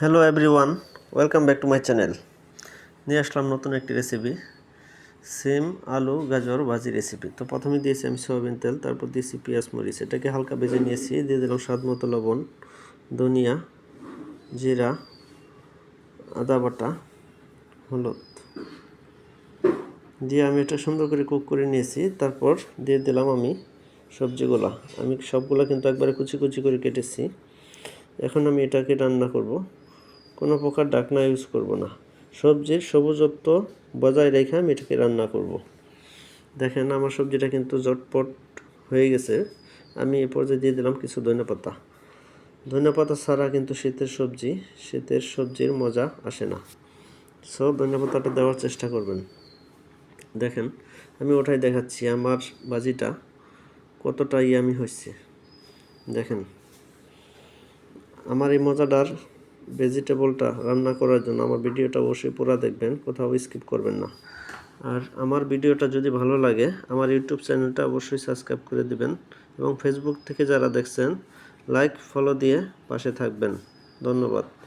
Hello everyone welcome back to my channel নিয়ে আসলাম নতুন একটি রেসিপি সিম আলু, গাজর, ভাজি রেসিপি তো প্রথমে দিয়েছি আমি সয়াবিন তেল, তারপর দিয়েছি পেঁয়াজ, মরিচ। এটাকে হালকা ভেজে নিয়েছি, দিয়ে দিলাম স্বাদ মতো লবণ, ধনিয়া, জিরা, আদা বাটা, হলুদ। দিয়ে আমি এটা সুন্দর করে কুক করে নিয়েছি, তারপর দিয়ে দিলাম আমি সবজিগুলা। আমি সবগুলা কিন্তু একবারে কুচি কুচি করে কেটেছি। এখন আমি এটাকে রান্না করব। কোনো প্রকার ডাকনা ইউজ করব না। সবজির সবুজত্ব বজায় রেখে আমি এটাকে রান্না করব। দেখেন আমার সবজিটা কিন্তু জটপট হয়ে গেছে। আমি এ পর্যায়ে দিয়ে দিলাম কিছু ধনেপাতা ধনেপাতা ছাড়া কিন্তু শীতের সবজি, শীতের সবজির মজা আসে না। সব ধনেপাতাটা দেওয়ার চেষ্টা করবেন। দেখেন, আমি ওটাই দেখাচ্ছি, আমার বাজিটা কতটা ইয়ামি হচ্ছে দেখেন, আমার এই মজাদার ভেজিটেবলটা রান্না করার জন্য আমার ভিডিওটা অবশ্যই পুরো দেখবেন, কোথাও স্কিপ করবেন না। আর আমার ভিডিওটা যদি ভালো লাগে, আমার ইউটিউব চ্যানেলটা অবশ্যই সাবস্ক্রাইব করে দিবেন এবং ফেসবুক থেকে যারা দেখছেন লাইক ফলো দিয়ে পাশে থাকবেন। ধন্যবাদ।